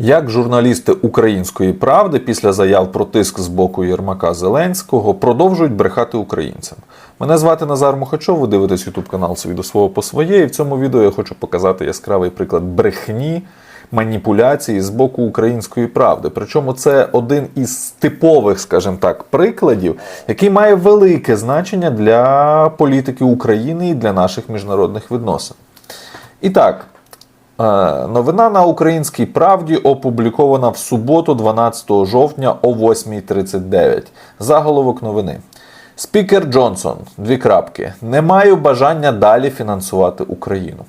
Як журналісти української правди після заяв про тиск з боку Єрмака Зеленського продовжують брехати українцям? Мене звати Назар Мухачов, ви дивитесь ютуб канал «Свій до свого по своє. І в цьому відео я хочу показати яскравий приклад брехні, маніпуляції з боку української правди. Причому це один із типових, скажімо так, прикладів, який має велике значення для політики України і для наших міжнародних відносин. І так. Е, Новина на українській правді опублікована в суботу, 12 жовтня о 8.39. Заголовок новини. Спікер Джонсон. Дві крапки. Не маю бажання далі фінансувати Україну.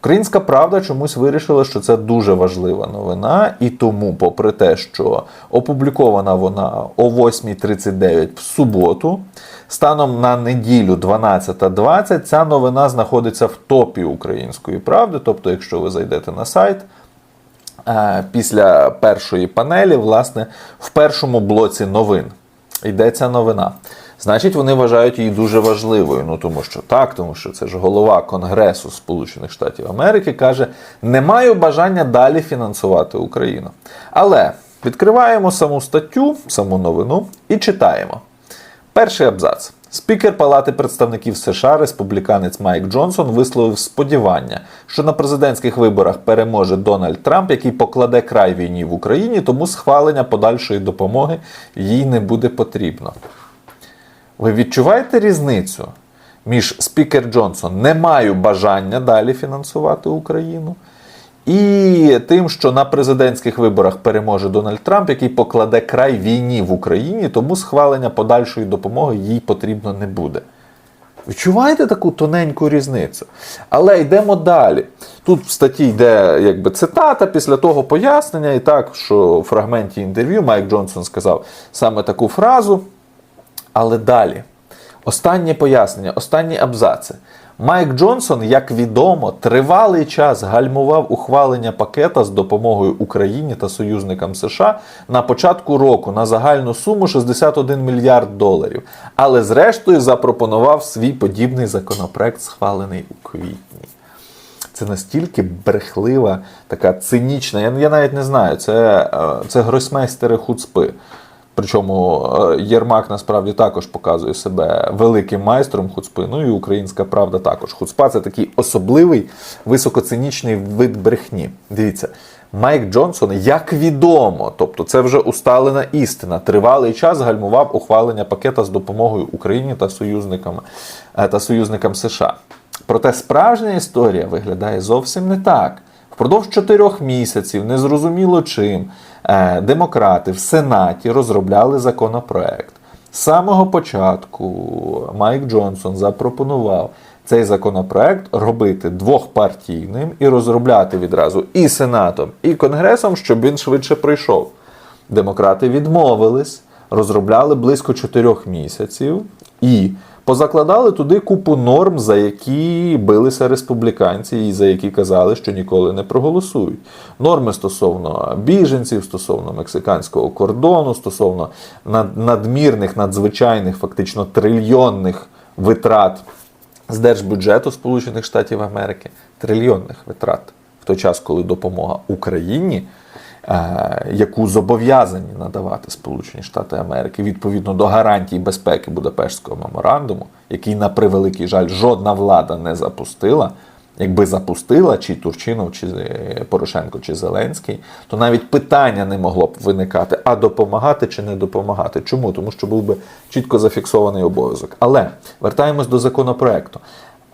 Українська правда чомусь вирішила, що це дуже важлива новина, і тому, попри те, що опублікована вона о 8.39 в суботу, станом на неділю 12.20 ця новина знаходиться в топі української правди. Тобто, якщо ви зайдете на сайт, е, після першої панелі, власне, в першому блоці новин йдеться новина. Значить, вони вважають її дуже важливою. Ну тому що так, тому що це ж голова Конгресу Сполучених Штатів Америки каже: не маю бажання далі фінансувати Україну. Але відкриваємо саму статтю, саму новину і читаємо. Перший абзац. Спікер Палати представників США, республіканець Майк Джонсон, висловив сподівання, що на президентських виборах переможе Дональд Трамп, який покладе край війні в Україні, тому схвалення подальшої допомоги їй не буде потрібно. Ви відчуваєте різницю між спікер Джонсон не маю бажання далі фінансувати Україну, і тим, що на президентських виборах переможе Дональд Трамп, який покладе край війні в Україні, тому схвалення подальшої допомоги їй потрібно не буде. Відчуваєте таку тоненьку різницю? Але йдемо далі. Тут в статті йде якби цитата після того пояснення, і так, що в фрагменті інтерв'ю Майк Джонсон сказав саме таку фразу. Але далі, останнє пояснення, останні абзаци. Майк Джонсон, як відомо, тривалий час гальмував ухвалення пакета з допомогою Україні та союзникам США на початку року на загальну суму 61 мільярд доларів. Але зрештою запропонував свій подібний законопроект, схвалений у квітні. Це настільки брехлива, така цинічна. Я, я навіть не знаю, це, е, це гросмейстери хуцпи. Причому е, Єрмак насправді також показує себе великим майстром хуцпи. Ну і українська правда також. Хуцпа це такий особливий високоцинічний вид брехні. Дивіться, Майк Джонсон, як відомо, тобто це вже усталена істина. Тривалий час гальмував ухвалення пакета з допомогою Україні та союзникам, е, та союзникам США. Проте справжня історія виглядає зовсім не так. Впродовж чотирьох місяців, незрозуміло чим, демократи в Сенаті розробляли законопроект. З самого початку Майк Джонсон запропонував цей законопроект робити двохпартійним і розробляти відразу і Сенатом, і Конгресом, щоб він швидше прийшов. Демократи відмовились, розробляли близько чотирьох місяців і позакладали туди купу норм, за які билися республіканці, і за які казали, що ніколи не проголосують. Норми стосовно біженців, стосовно мексиканського кордону, стосовно надмірних, надзвичайних, фактично трильйонних витрат з держбюджету Сполучених Штатів Америки, трильйонних витрат в той час, коли допомога Україні. Е, Яку зобов'язані надавати Сполучені Штати Америки відповідно до гарантій безпеки Будапештського меморандуму, який, на превеликий жаль, жодна влада не запустила. Якби запустила чи Турчинов, чи е, Порошенко, чи Зеленський, то навіть питання не могло б виникати, а допомагати чи не допомагати. Чому? Тому що був би чітко зафіксований обов'язок. Але вертаємось до законопроекту.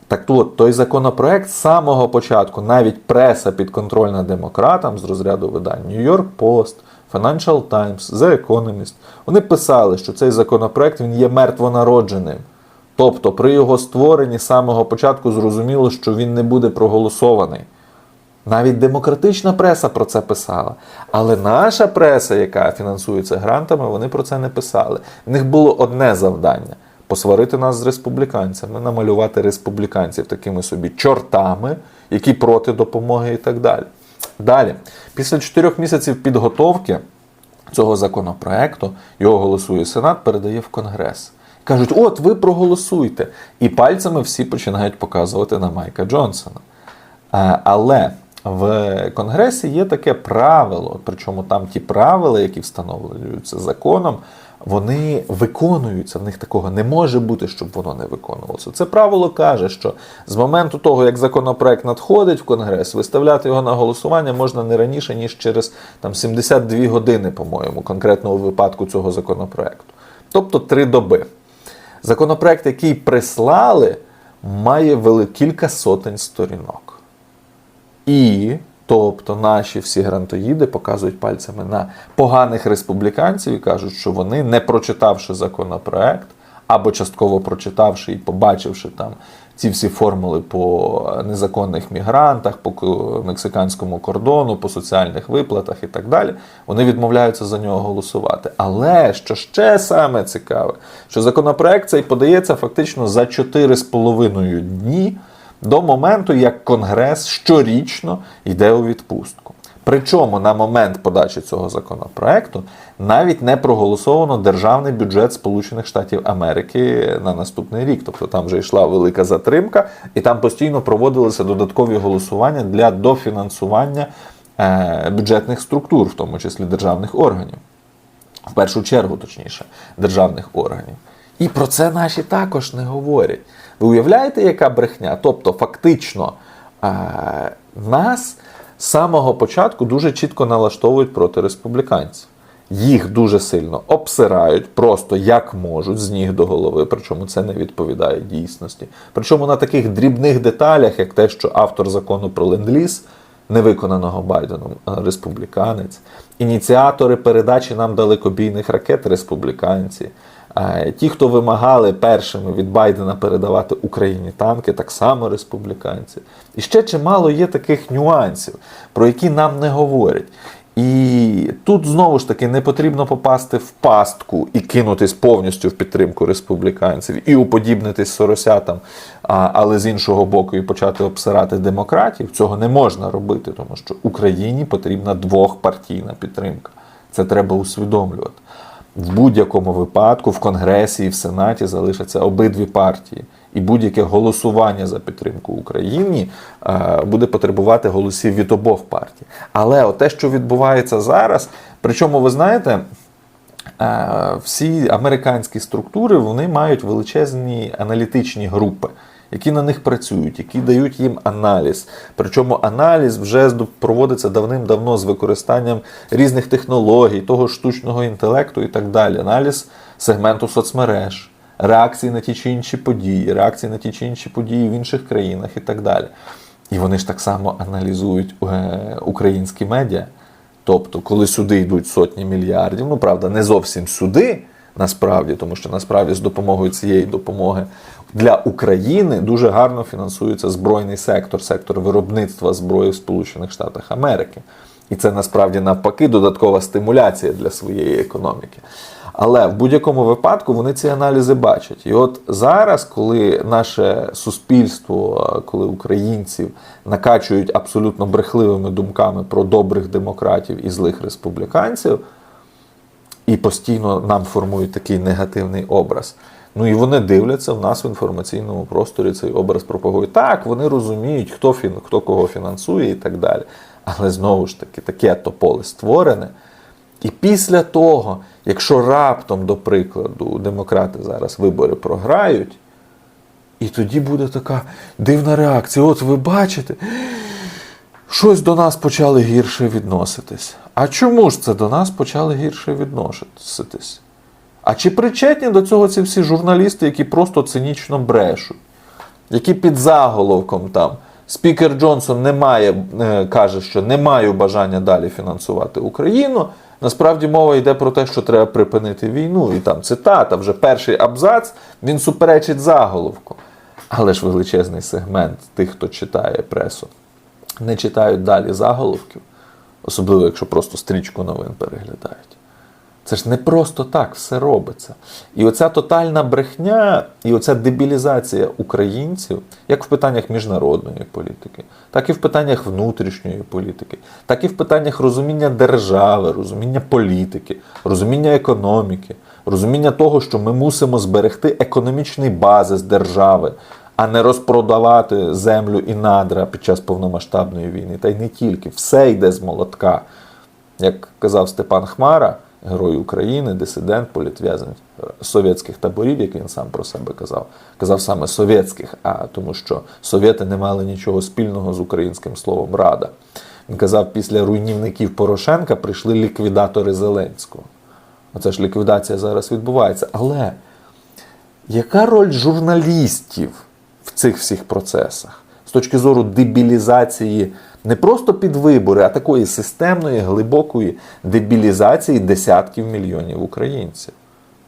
Так от, той законопроект з самого початку, навіть преса підконтрольна демократам з розряду видань New York Post, Financial Times, The Economist, вони писали, що цей законопроект він є мертвонародженим. Тобто при його створенні з самого початку зрозуміло, що він не буде проголосований. Навіть демократична преса про це писала. Але наша преса, яка фінансується грантами, вони про це не писали. В них було одне завдання посварити нас з республіканцями, намалювати республіканців такими собі чортами, які проти допомоги і так далі. Далі, після чотирьох місяців підготовки цього законопроекту, його голосує Сенат, передає в Конгрес. Кажуть, от ви проголосуйте. І пальцями всі починають показувати на Майка Джонсона. Але в Конгресі є таке правило, причому там ті правила, які встановлюються законом, вони виконуються. В них такого не може бути, щоб воно не виконувалося. Це правило каже, що з моменту того, як законопроект надходить в Конгрес, виставляти його на голосування можна не раніше, ніж через там, 72 години, по-моєму, конкретно у випадку цього законопроекту. Тобто три доби. Законопроект, який прислали, має кілька сотень сторінок. І, тобто, наші всі грантоїди показують пальцями на поганих республіканців і кажуть, що вони, не прочитавши законопроект, або частково прочитавши і побачивши там ці всі формули по незаконних мігрантах, по мексиканському кордону, по соціальних виплатах і так далі, вони відмовляються за нього голосувати. Але що ще саме цікаве, що законопроект цей подається фактично за 4,5 дні до моменту, як Конгрес щорічно йде у відпустку. Причому на момент подачі цього законопроекту навіть не проголосовано державний бюджет Сполучених Штатів Америки на наступний рік. Тобто там вже йшла велика затримка, і там постійно проводилися додаткові голосування для дофінансування е, бюджетних структур, в тому числі державних органів в першу чергу, точніше, державних органів. І про це наші також не говорять. Ви уявляєте, яка брехня? Тобто, фактично, е, нас з самого початку дуже чітко налаштовують проти республіканців. Їх дуже сильно обсирають, просто як можуть, з ніг до голови, причому це не відповідає дійсності. Причому на таких дрібних деталях, як те, що автор закону про ленд-ліз невиконаного Байденом е, республіканець, ініціатори передачі нам далекобійних ракет республіканці. Ті, хто вимагали першими від Байдена передавати Україні танки, так само республіканці. І ще чимало є таких нюансів, про які нам не говорять. І тут знову ж таки не потрібно попасти в пастку і кинутись повністю в підтримку республіканців і уподібнитись соросятам, але з іншого боку, і почати обсирати демократів. Цього не можна робити, тому що Україні потрібна двохпартійна підтримка. Це треба усвідомлювати. В будь-якому випадку в Конгресі і в Сенаті залишаться обидві партії. І будь-яке голосування за підтримку Україні е, буде потребувати голосів від обох партій. Але те, що відбувається зараз, причому ви знаєте, е, всі американські структури вони мають величезні аналітичні групи, які на них працюють, які дають їм аналіз. Причому аналіз вже проводиться давним-давно з використанням різних технологій, того штучного інтелекту і так далі. Аналіз сегменту соцмереж, реакції на ті чи інші події, реакції на ті чи інші події в інших країнах і так далі. І вони ж так само аналізують е, українські медіа. Тобто, коли сюди йдуть сотні мільярдів, ну правда, не зовсім сюди, насправді, тому що насправді з допомогою цієї допомоги для України дуже гарно фінансується збройний сектор, сектор виробництва зброї в Сполучених Штатах Америки. І це насправді навпаки додаткова стимуляція для своєї економіки. Але в будь-якому випадку вони ці аналізи бачать. І от зараз, коли наше суспільство, коли українців накачують абсолютно брехливими думками про добрих демократів і злих республіканців, і постійно нам формують такий негативний образ. Ну і вони дивляться в нас в інформаційному просторі цей образ пропагують. Так, вони розуміють, хто, фін, хто кого фінансує і так далі. Але знову ж таки, таке то поле створене. І після того, якщо раптом, до прикладу, демократи зараз вибори програють, і тоді буде така дивна реакція. От ви бачите, щось до нас почали гірше відноситись. А чому ж це до нас почали гірше відноситись? А чи причетні до цього ці всі журналісти, які просто цинічно брешуть, які під заголовком там спікер Джонсон не має, е, каже, що не маю бажання далі фінансувати Україну. Насправді мова йде про те, що треба припинити війну. І там цитата, вже перший абзац, він суперечить заголовку. Але ж величезний сегмент тих, хто читає пресу, не читають далі заголовків, особливо якщо просто стрічку новин переглядають. Це ж не просто так все робиться. І оця тотальна брехня, і оця дебілізація українців, як в питаннях міжнародної політики, так і в питаннях внутрішньої політики, так і в питаннях розуміння держави, розуміння політики, розуміння економіки, розуміння того, що ми мусимо зберегти економічний базис держави, а не розпродавати землю і надра під час повномасштабної війни. Та й не тільки. Все йде з молотка. Як казав Степан Хмара, герой України, дисидент, політв'язень совєтських таборів, як він сам про себе казав, казав саме совєтських, а тому що совєти не мали нічого спільного з українським словом Рада. Він казав, після руйнівників Порошенка прийшли ліквідатори Зеленського. Оце ж ліквідація зараз відбувається. Але яка роль журналістів в цих всіх процесах з точки зору дебілізації не просто під вибори, а такої системної, глибокої дебілізації десятків мільйонів українців,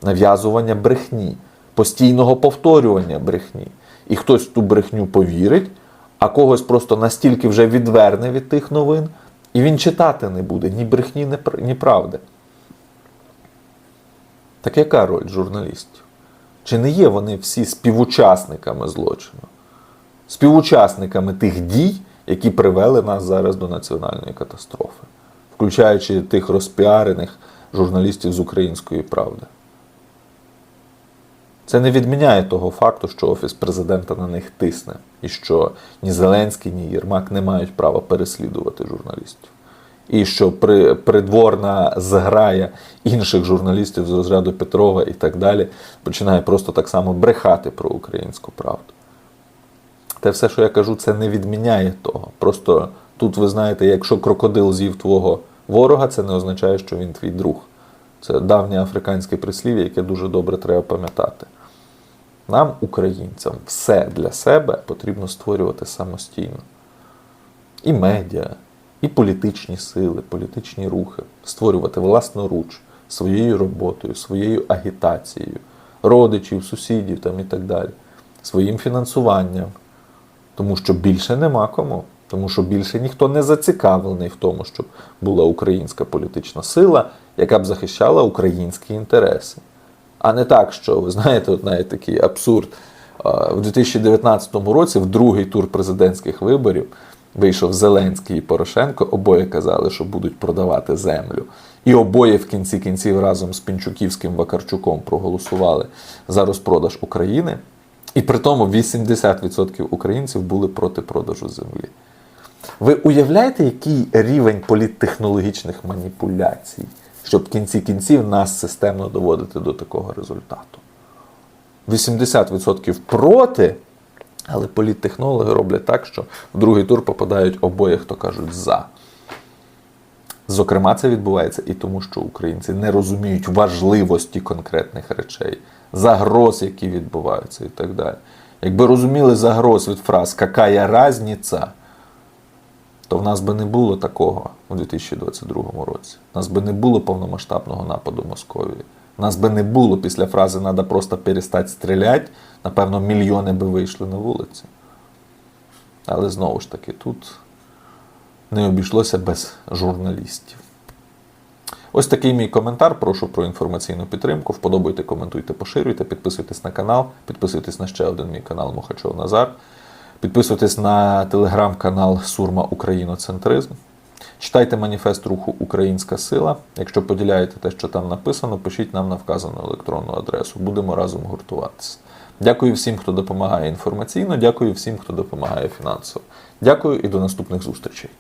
нав'язування брехні, постійного повторювання брехні. І хтось в ту брехню повірить, а когось просто настільки вже відверне від тих новин, і він читати не буде ні брехні, ні правди. Так яка роль журналістів? Чи не є вони всі співучасниками злочину? Співучасниками тих дій, які привели нас зараз до національної катастрофи, включаючи тих розпіарених журналістів з української правди? Це не відміняє того факту, що Офіс президента на них тисне, і що ні Зеленський, ні Єрмак не мають права переслідувати журналістів. І що при, придворна зграя інших журналістів з розряду Петрова і так далі починає просто так само брехати про українську правду. Те все, що я кажу, це не відміняє того. Просто тут ви знаєте, якщо крокодил з'їв твого ворога, це не означає, що він твій друг. Це давнє африканське прислів'я, яке дуже добре треба пам'ятати. Нам, українцям, все для себе потрібно створювати самостійно. І медіа, і політичні сили, політичні рухи, створювати власноруч своєю роботою, своєю агітацією, родичів, сусідів там і так далі, своїм фінансуванням. Тому що більше нема кому. Тому що більше ніхто не зацікавлений в тому, щоб була українська політична сила, яка б захищала українські інтереси. А не так, що ви знаєте, от навіть такий абсурд. В 2019 році, в другий тур президентських виборів, вийшов Зеленський і Порошенко. Обоє казали, що будуть продавати землю. І обоє в кінці кінців разом з Пінчуківським Вакарчуком проголосували за розпродаж України. І при тому 80% українців були проти продажу землі. Ви уявляєте, який рівень політтехнологічних маніпуляцій, щоб в кінці кінців нас системно доводити до такого результату? 80% проти, але політтехнологи роблять так, що в другий тур попадають обоє, хто кажуть за. Зокрема, це відбувається і тому, що українці не розуміють важливості конкретних речей, загроз, які відбуваються, і так далі. Якби розуміли загроз від фраз «какая разниця», то в нас би не було такого у 2022 році. У нас би не було повномасштабного нападу Московії. У нас би не було після фрази «надо просто перестати стріляти», напевно, мільйони би вийшли на вулиці. Але знову ж таки, тут не обійшлося без журналістів. Ось такий мій коментар. Прошу про інформаційну підтримку. Вподобайте, коментуйте, поширюйте, підписуйтесь на канал, підписуйтесь на ще один мій канал Мухачов Назар. Підписуйтесь на телеграм-канал Сурма Україноцентризм. Читайте маніфест руху Українська сила. Якщо поділяєте те, що там написано, пишіть нам на вказану електронну адресу. Будемо разом гуртуватися. Дякую всім, хто допомагає інформаційно. Дякую всім, хто допомагає фінансово. Дякую і до наступних зустрічей.